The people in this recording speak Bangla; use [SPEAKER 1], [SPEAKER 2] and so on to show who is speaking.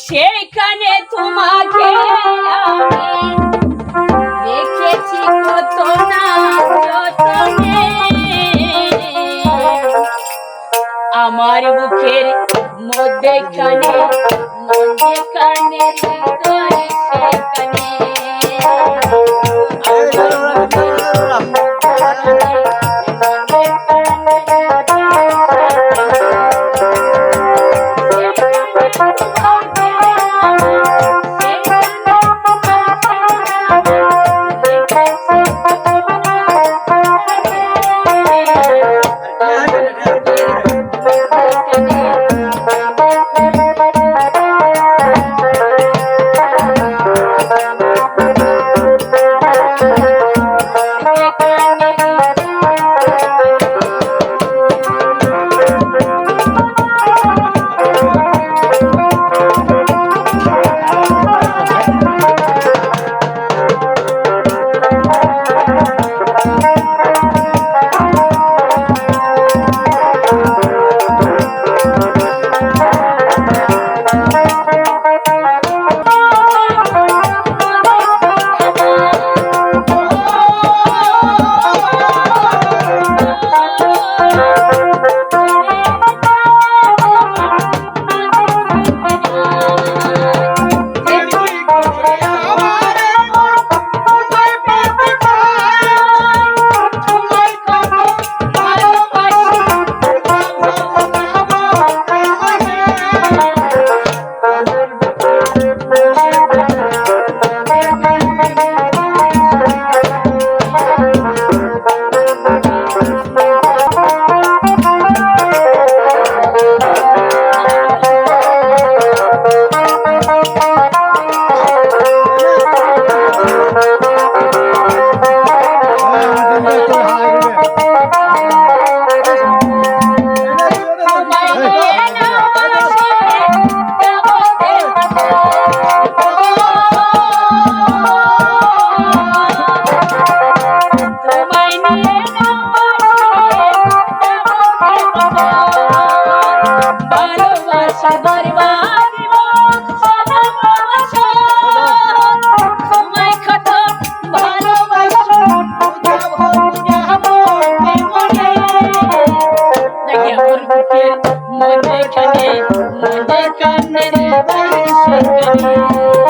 [SPEAKER 1] সেখানে তোমাকে দেখেছি কত না যতনে। আমার বুকের মধ্যেখানে মধ্যেখানে হৃদয় সেখানে ভালোবাসা বরবাদ মনে আমার বুকের মধ্যেখানে মধ্যেখানে হৃদয় সেখানে